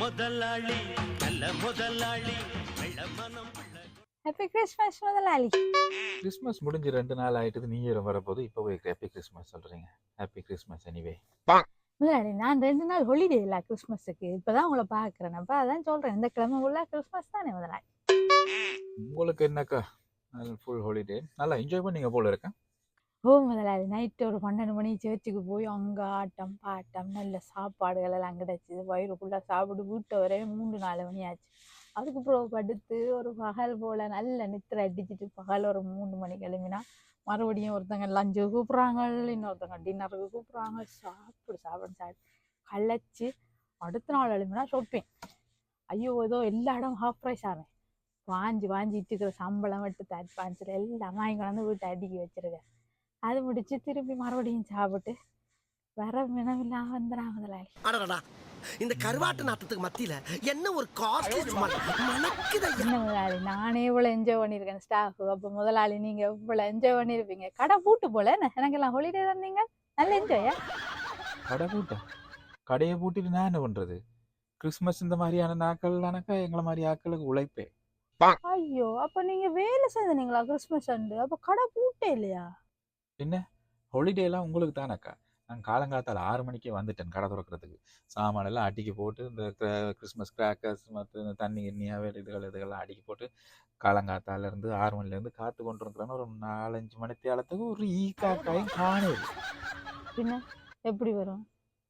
முதலாளி நல்ல முதலாளி மனம் ஹாப்பி கிறிஸ்மஸ் முதலாளி. கிறிஸ்மஸ் முடிஞ்சு ரெண்டு நாள் ஆயிட்டுது நியூ இயர் வரப்போது இப்போ போய் ஹாப்பி கிறிஸ்மஸ் சொல்றீங்க. ஹாப்பி கிறிஸ்மஸ் எனிவே முதலாளி நான் ரெண்டு நாள் ஹொலிடே இல்லை கிறிஸ்மஸுக்கு இப்பதான் உங்களை பார்க்குறேன். அப்போ அதான் சொல்றேன். இந்த கிழமை உள்ள கிறிஸ்மஸ் தானே முதலாளி? உங்களுக்கு என்னக்கா? ஃபுல் ஹாலிடே நல்லா என்ஜாய் பண்ணீங்க போல இருக்கேன். ஓ முதலாளி நைட்டு ஒரு பன்னெண்டு மணி சர்ச்சுக்கு போய் அங்கே ஆட்டம் பாட்டம் நல்ல சாப்பாடுகள் எல்லாம் கிடைச்சிது வயிறு ஃபுல்லாக சாப்பிட்டு வீட்டை வரை மூணு நாலு மணி ஆச்சு. அதுக்கப்புறம் படுத்து ஒரு பகல் போல் நல்ல நித்திர அடிச்சிட்டு பகல் ஒரு மூணு மணி கிளம்பினா மறுபடியும் ஒருத்தங்க லஞ்சு கூப்பிட்றாங்க இன்னொருத்தங்க டின்னருக்கு கூப்பிட்றாங்க சாப்பிடு சாப்பிடு சாப்பிடு. கலைச்சி அடுத்த நாள் எழுப்பினா ஷாப்பிங் ஐயோ ஏதோ எல்லா இடம் ஹாஃப் ப்ரைஸ் ஆவேன் வாஞ்சி வாஞ்சி இருக்கிற சம்பளம் விட்டு அட்வான்ஸில் எல்லாம் வாங்கி கொண்டாந்து வீட்டை அடுக்கி வச்சிருக்கேன். அது முடிச்சு திருப்பி மறுபடியும் சாப்பிட்டு வர மினவில்லாம் வந்துடுறான் முதலாளி அடடா இந்த கருவாட்டு நாட்டத்துக்கு மத்தியில என்ன ஒரு காஸ்ட்லி மணக்குத என்ன முதலாளி? நானே இவ்வளோ என்ஜாய் பண்ணியிருக்கேன் ஸ்டாஃப் அப்போ முதலாளி நீங்கள் இவ்வளோ என்ஜாய் பண்ணியிருப்பீங்க. கடை பூட்டு போல என்ன? எனக்கெல்லாம் ஹாலிடே தந்தீங்க? நல்ல என்ஜாயா கடை பூட்டா? கடையை பூட்டிட்டு நான் என்ன பண்றது? கிறிஸ்மஸ் இந்த மாதிரியான நாட்கள்லானக்கா எங்களை மாதிரி ஆட்களுக்கு உழைப்பே. ஐயோ அப்போ நீங்கள் வேலை செஞ்சீங்களா கிறிஸ்மஸ் அண்டு? அப்போ கடை பூட்டே இல்லையா? என்ன எல்லாம் உங்களுக்கு தானக்கா? நான் காலங்காலத்தால் ஆறு மணிக்கே வந்துட்டேன் கடை திறக்கிறதுக்கு. சாமானெல்லாம் அடிக்கி போட்டு இந்த கிறிஸ்மஸ் கிராக்கர்ஸ் மற்ற இந்த தண்ணி எண்ணியாவே இதுகள் இதுகள்லாம் அடிக்கி போட்டு காலங்காத்தாலேருந்து ஆறு மணிலேருந்து காத்து கொண்டு இருக்கிறேன்னு ஒரு நாலஞ்சு மணி தேளத்துக்கு ஒரு ஈ காக்காயும் காணுது பின்ன எப்படி வரும்?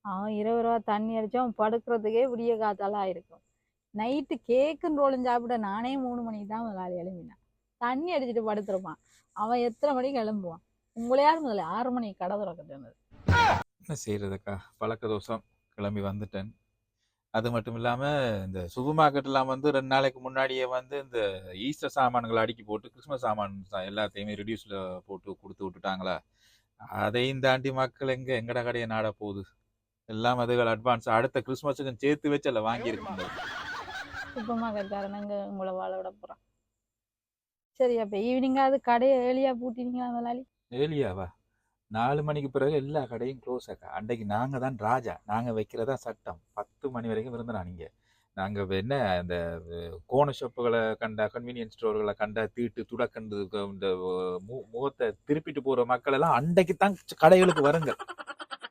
அவன் இருபது ரூபா தண்ணி அடிச்சா அவன் படுக்கிறதுக்கே விடிய காத்தாலாம் ஆயிருக்கும். நைட்டு கேக்குன்னு ரோலும் சாப்பிட நானே மூணு மணிக்கு தான் முதலாளி எழும்பினேன். தண்ணி அடிச்சிட்டு படுத்துருப்பான். அவன் எத்தனை மணிக்கு கிளம்புவான் உங்களையாவது முதல்ல ஆறு மணிக்கு கடை என்ன செய்யறதுக்கா? பழக்க தோசம் கிளம்பி வந்துட்டேன். அது மட்டும் இல்லாம இந்த சூப்பர் மார்க்கெட்லாம் வந்து ரெண்டு நாளைக்கு முன்னாடியே வந்து இந்த ஈஸ்டர் சாமான்களை அடுக்கி போட்டு கிறிஸ்மஸ் சாமான் எல்லாத்தையுமே ரிடியூஸ்ல போட்டு கொடுத்து விட்டுட்டாங்களா? அதையும் தாண்டி மக்கள் எங்க எங்கட கடையை நாட போகுது? எல்லாம் அதுகள் அட்வான்ஸ் அடுத்த கிறிஸ்மஸுக்கும் சேர்த்து வச்சு அதில் வாங்கியிருக்காங்க சூப்பர் மார்க்கெட்காரனுங்க உங்களை வாழ விட போகிறான் சரி அப்போ ஈவினிங்காவது கடையை ஏர்லியாக பூட்டினீங்களா முதலாளி? ஏலியாவா? நாலு மணிக்கு பிறகு எல்லா கடையும் க்ளோஸ் ஆக்கா. அன்றைக்கு நாங்கள் தான் ராஜா. நாங்கள் வைக்கிறதா சட்டம். பத்து மணி வரைக்கும் இருந்தோம் நீங்கள் நாங்கள் என்ன அந்த கோண ஷாப்புகளை கண்ட கன்வீனியன்ஸ் ஸ்டோர்களை கண்ட தீட்டு துடக்கண்டு இந்த மு- முகத்தை திருப்பிட்டு போகிற மக்கள் எல்லாம் அன்றைக்கு தான் கடைகளுக்கு வருங்க.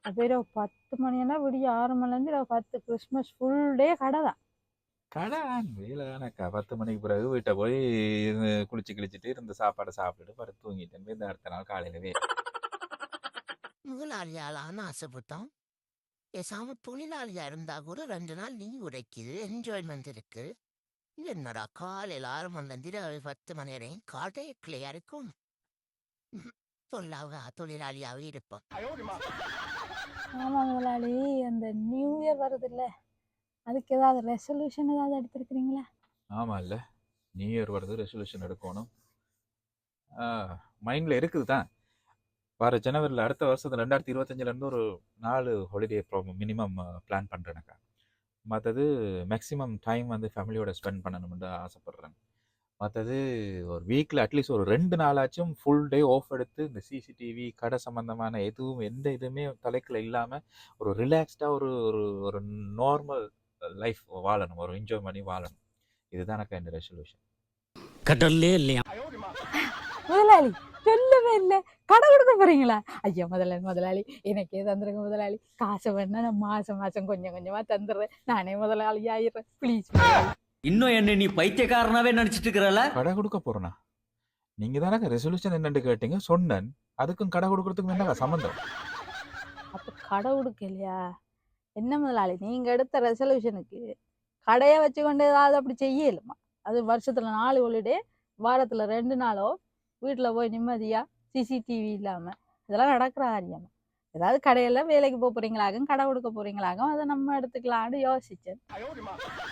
அப்போ இரவு பத்து மணினா விடிய ஆறு மணிலேருந்து இரவு பத்து கிறிஸ்மஸ் ஃபுல் டே கடை தான். கடை வேலை தானக்கா பத்து மணிக்கு பிறகு வீட்டை போய் இருந்து குளிச்சு கிழிச்சிட்டு இருந்த சாப்பாடை சாப்பிட்டுட்டு படுத்து தூங்கிட்டேன் இந்த அடுத்த நாள் காலையிலவே முதலாளியாலான்னு ஆசைப்பட்டோம். பேசாம தொழிலாளியா இருந்தா கூட ரெண்டு நாள் நீ உடைக்குது என்ஜாய்மெண்ட் இருக்கு. என்னடா காலையில் ஆறு மணி இரவு பத்து மணி வரையும் காட்டே கிளியா இருக்கும். சொல்லாக தொழிலாளியாவே இருப்போம். ஆமா முதலாளி அந்த நியூ இயர் வருது இல்ல அதுக்கு ஏதாவது ரெசல்யூஷன் ஏதாவது எடுத்திருக்கிறீங்களா? ஆமாம் இல்லை நியூ இயர் வருது ரெசல்யூஷன் எடுக்கணும். மைண்டில் இருக்குது தான். வர ஜனவரியில் அடுத்த வருஷத்துல ரெண்டாயிரத்தி இருபத்தஞ்சிலேருந்து ஒரு நாலு ஹாலிடே மினிமம் பிளான் பண்ணுறேனக்கா மற்றது மேக்ஸிமம் டைம் வந்து ஃபேமிலியோட ஸ்பெண்ட் பண்ணணும்னு ஆசைப்பட்றேன். மற்றது ஒரு வீக்கில் அட்லீஸ்ட் ஒரு ரெண்டு நாளாச்சும் ஃபுல் டே ஆஃப் எடுத்து இந்த சிசிடிவி கடை சம்மந்தமான எதுவும் எந்த இதுவுமே தலைக்கில் இல்லாமல் ஒரு ரிலாக்ஸ்டாக ஒரு ஒரு ஒரு நார்மல் லைஃப் வாழணும். ஒரு என்ஜாய் பண்ணி வாழணும். இதுதானக்கா இந்த ரெசல்யூஷன் கடல்லே இல்லையா? முதலாளி சொல்லவே இல்லை. கடை கொடுக்க போறீங்களா? ஐயா முதலாளி முதலாளி எனக்கே தந்துருங்க முதலாளி. காசை வேணா நான் மாசம் மாசம் கொஞ்சம் கொஞ்சமா தந்துடுறேன். நானே முதலாளி ஆயிடுறேன். ப்ளீஸ் இன்னும் என்ன நீ பைத்தியக்காரனாவே நினைச்சிட்டு இருக்கிறல கடை கொடுக்க போறேனா? நீங்க தானக்கா ரெசல்யூஷன் என்னன்னு கேட்டீங்க. சொன்னேன். அதுக்கும் கடை கொடுக்கறதுக்கும் என்னக்கா சம்மந்தம் அப்போ கடை கொடுக்கலையா? என்ன முதலாளி? நீங்கள் எடுத்த ரெசல்யூஷனுக்கு கடையை வச்சுக்கொண்டு ஏதாவது அப்படி செய்யலுமா? அது வருஷத்தில் நாலு ஹாலிடே வாரத்தில் ரெண்டு நாளோ? வீட்டில் போய் நிம்மதியாக சிசிடிவி இல்லாமல் இதெல்லாம் நடக்கிற காரியம். ஏதாவது கடையில் வேலைக்கு போக போகிறீங்களாகும் கடை கொடுக்க போகிறீங்களாகும் அதை நம்ம எடுத்துக்கலாம்னு யோசிச்சேன்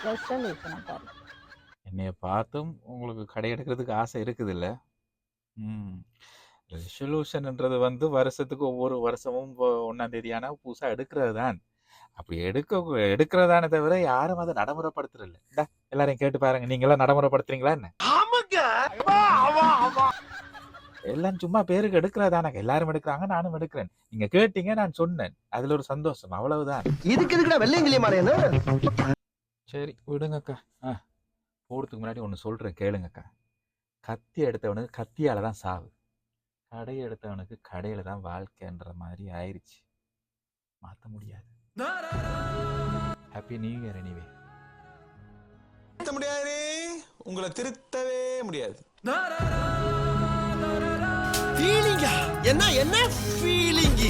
ரெசல்யூஷனை பாரு என்னைய பார்த்தும் உங்களுக்கு கடை எடுக்கிறதுக்கு ஆசை இருக்குது இல்லை ம். ரெசல்யூஷன்ன்றது வந்து வருஷத்துக்கு ஒவ்வொரு வருஷமும் இப்போ ஒண்ணாம் புதுசாக எடுக்கிறது தான். அப்படி எடுக்க எடுக்கிறதானே தவிர யாரும் அதை நடைமுறைப்படுத்துறது இல்ல இந்தா, எல்லாரையும் கேட்டு பாருங்க. நீங்க எல்லாம் நடைமுறைப்படுத்துறீங்களா என்ன? எல்லாம் சும்மா பேருக்கு எடுக்கிறதானங்க. எல்லாரும் எடுக்கிறாங்க நானும் எடுக்கிறேன். நீங்க கேட்டீங்க நான் சொன்னேன். அதுல ஒரு சந்தோஷம். அவ்வளவுதான். இதுக்கு எதுக்குடா வெள்ளையங்கிலிய மாறேன்னு சரி விடுங்கக்கா. ஆ போகிறதுக்கு முன்னாடி ஒன்று சொல்கிறேன் கேளுங்கக்கா. கத்தி எடுத்தவனுக்கு கத்தியால் தான் சாவு. கடை எடுத்தவனுக்கு கடையில் தான் வாழ்க்கைன்ற மாதிரி ஆயிடுச்சு மாற்ற முடியாது. ஹாப்பி நியூ இயர் எனிவே திருத்த முடியாது. உங்களை திருத்தவே முடியாது. ஃபீலிங்கா என்ன என்ன ஃபீலிங்கி